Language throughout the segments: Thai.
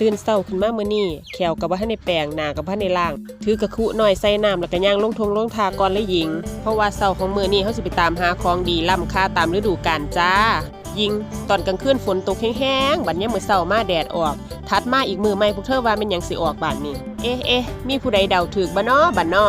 ตื่นเศร้าขึ้นมาเมื่อนี้แขวกับว่าให้ในแปลงหนากับว่าในล่าง ถือกระคุหน่อยใส่น้ำแล้วก็ย่างลงทงลงทาก่อนเลยหญิง เพราะว่าเศร้าของเมื้อนี้เขาสิไปตามหาของดีล่ำค่าตามฤดูกาลจ้า ยิงตอนกลางคืนฝนตกแห้งๆบัดเนี้ยมื้อเช้ามาแดดออกถัดมาอีกมือใหม่พวกเธอว่าเป็นยังสิออกบานนี้เอ๊ะเอ๊ะมีผู้ใดเดาถูกบ่น้อบัดน้อ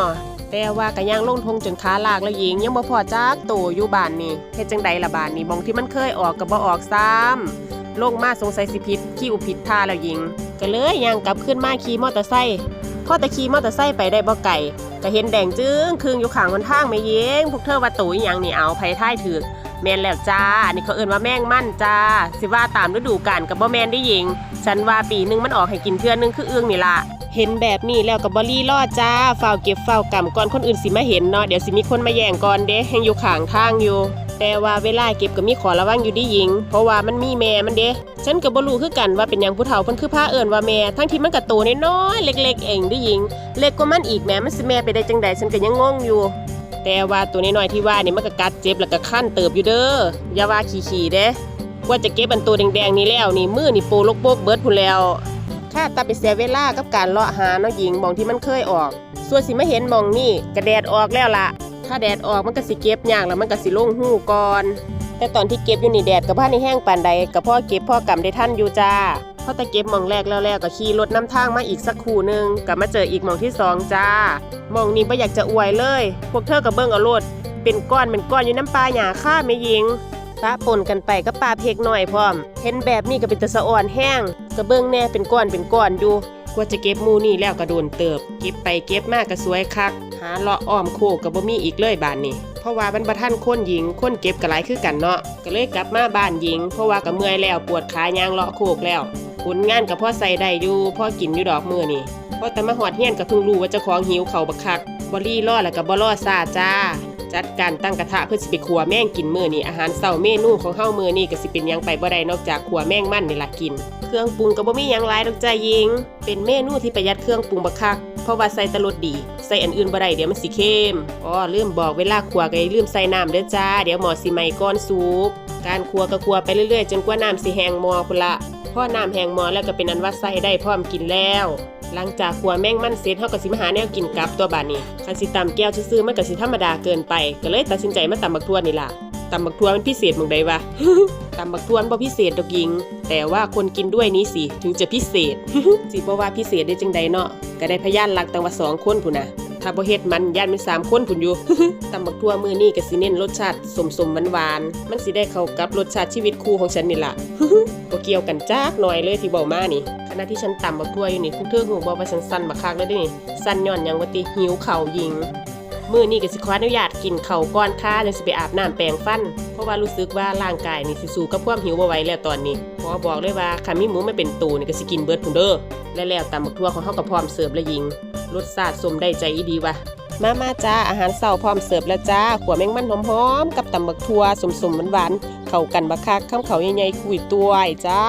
แต่ว่าก็ย่างลงทงจนขาลากแล้วหญิงยังบ่พอจักโตอยู่บ้านนี่เฮ็ดจังใดล่ะบ้านนี่บองที่มันเคยออกก็บ่ออกซ้ำ ลงมาสงสัยสิผิดขี้อุผิดท่าแล้วยิงก็เลยย่างกลับขึ้นมาขี่มอเตอร์ไซค์พอตะขี่มอเตอร์ไซค์ไปได้บ่ไก่ก็เห็นแดงจึ้งครึงอยู่ข้างคนทางไม่เย้งพวกเธอว่าตู่อหยังนี่เอาไผท้ายถือแมนแล้วจ้า อันนี่เขาเอิ้นว่าแมงมั่นจ้า สิว่าตามฤดูกาลกับบ่แมนได้ยิง ฉันว่าปีหนึงมันออกให้กินเทื่อนึงคือเอื้องนี่ละ เห็นแบบนี้แล้วกับบอลี่รอดจ้าเฝ้าเก็บเฝ้ากำก่อนคนอื่นสิมาเห็นเนาะเดี๋ยวสิมีคนมาแย่งก่อนเด้แหงอยู่ข้างทางอยู่ แต่ว่าเวลาเก็บก็มีขอระวังอยู่ดีหญิง เพราะว่ามันมีแม่มันเด้ฉันก็บ่รู้คือกันว่าเป็นยังผู้เฒ่าเพิ่นคือพาเอิ้นว่าแม่ทั้งที่มันก็โตน้อยเล็ก ๆ เองด้หญิง เล็กกว่ามันอีกแม่มันสิแม่ไปได้จังใดฉันก็ยังงงอยู่ แต่ว่าตัวน้อยๆที่ว่านี่มันก็กัดเจ็บแล้วก็คั้นเติบอยู่เด้ออย่าว่าขี้ๆเด้ว่าจะเก็บอันตัวแดงๆนี่แล้วนี่มือนี่โปลกโปกเบิดพุ่นแล้ว ค่าตาไปเสียเวลากับการเลาะหาเนาะหญิงมองที่มันเคยออก ส่วนสิมาเห็นมองนี่กระแดดออกแล้วล่ะถ้าแดดออกมันก็สิเก็บยากแล้วมันก็สิลงหูก่อน แต่ตอนที่เก็บอยู่นี่แดดกับผ้าในแห้งปานใดกับพ่อเก็บพ่อกำได้ท่านอยู่จ้าพอแต่เก็บมองแรกแล้วแล้วก็ขี่รถน้ำทางมาอีกสักคู่หนึ่งกับมาเจออีกมองที่สองจ้ามองนี้ไม่อยากจะอวยเลย พวกเธอกับเบิ้งเอาโลดเป็นก้อนเป็นก้อนอยู่น้ำปลาหยาค่าไม่ยิงปะปนกันไปก็ปลาเพกหน่อยพร้อม เห็นแบบนี้ก็เป็นตะสะอ่อนแห้ง กระเบื้องแน่เป็นก้อนเป็นก้อนอยู่กว่าจะเก็บมูนี่แล้วก็โดนเติบ เก็บไปเก็บมากก็สวยคัก หาเลาะอ้อมโคกก็บ่มีอีกเลยบานนี้เพราะว่าบรรพท่านคนหญิงคนเก็บก็หลายคือกันเนาะก็เลยกลับมาบ้านหญิง เพราะว่าก็เมื่อยแล้วปวดขายางเลาะโคกแล้วผลงานกับพ่อใส่ได้อยู่พ่อกินอยู่ดอกมือนี่พอแต่มาหอดเฮียนก็เพิ่งรู้ว่าเจ้าของหิวเขาบักคักบอรี่ล่อแล้วก็บ่ล่อซาจ้า จัดการตั้งกระทะเพื่อสิไปขัวแม่งกินมือนี่อาหารเช้าเมนูของเฮามือนี่ก็สิเป็นยังไปบ่ได้นอกจากขัวแม่งมันนี่ละกิน เครื่องปรุงก็บ่มีหยังหลายดอกจ้ายิง เป็นเมนูที่ประหยัดเครื่องปรุงบักคัก เพราะว่าใส่แตรสดี ใส่อันอื่นบ่ได้เดี๋ยวมันสิเค็มอ๋อลืมบอกเวลาขัวก็อย่าลืมใส่น้ำเด้อจ้า เดี๋ยวหมอสิไหม้ก่อนสุกการขัวก็ขัวไปเรื่อยๆ จนกว่าน้ำสิแห้งหมอพุ่นละพอน้ำแห้งหมอแล้วก็เป็นอันว่าใส่ได้พร้อมกินแล้ว หลังจากขัวแม่งมันเสร็จเฮาก็สิมาหาแนวกินกลับตัวบาดนี้คันสิตำแก้วซื่อๆมันก็สิธรรมดาเกินไป ก็เลยตัดสินใจมาตำบักทั่วนี่ล่ะ ตำบักทั่วมันพิเศษหมึงใดวะ ตำบักทั่วมันบ่พิเศษดอกยิง แต่ว่าคนกินด้วยนี้สิถึงจะพิเศษ สิบ่ว่าพิเศษได้จังใดเนาะก็ได้พยานหลักตั้งว่าสองคนพุ่นนะถ้าบ่เฮ็ดมันย่านเป็นสามคนพุ่นอยู่ ตำบักทั่วมือนี่ก็สิเน้นรสชาติสมสมหวานหวานๆมันสิได้เข้ากับรสชาติชีวิตคู่ของฉันนี่ล่ะก็เกี่ยวกันจักหน่อยเลยที่เบามานี่ขณะที่ฉันตำบักทั่วอยู่นี่พวกเธอหูบอกว่าฉันสั่นบักคักแล้วเด้นี่สั่นย้อนหยังว่าติหิวเข่าวยิง มื้อนี้ก็สิขออนุญาตกินเข้าก่อนค่ะจังสิไปอาบน้ำแปรงฟัน เพราะว่ารู้สึกว่าร่างกายนี่สิสู้กับความหิวบ่ไหวแล้วตอนนี้ขอบอกเลยว่าคันมีหมูไม่เป็นตูนี่ก็สิกินเบิดพุ่นเด้อและแล้วตำบักทั่วของเฮาก็พร้อมเสิร์ฟแล้วยิงรสชาติสมได้ใจอีดีวะมามาจ้าอาหารเช้าพร้อมเสิร์ฟแล้วจ้าขัวแมงมันหอมๆกับตำบักทั่วสมๆหวานๆเข้ากันบักคักข้ามเขาใหญ่ๆคุยตัวจ้า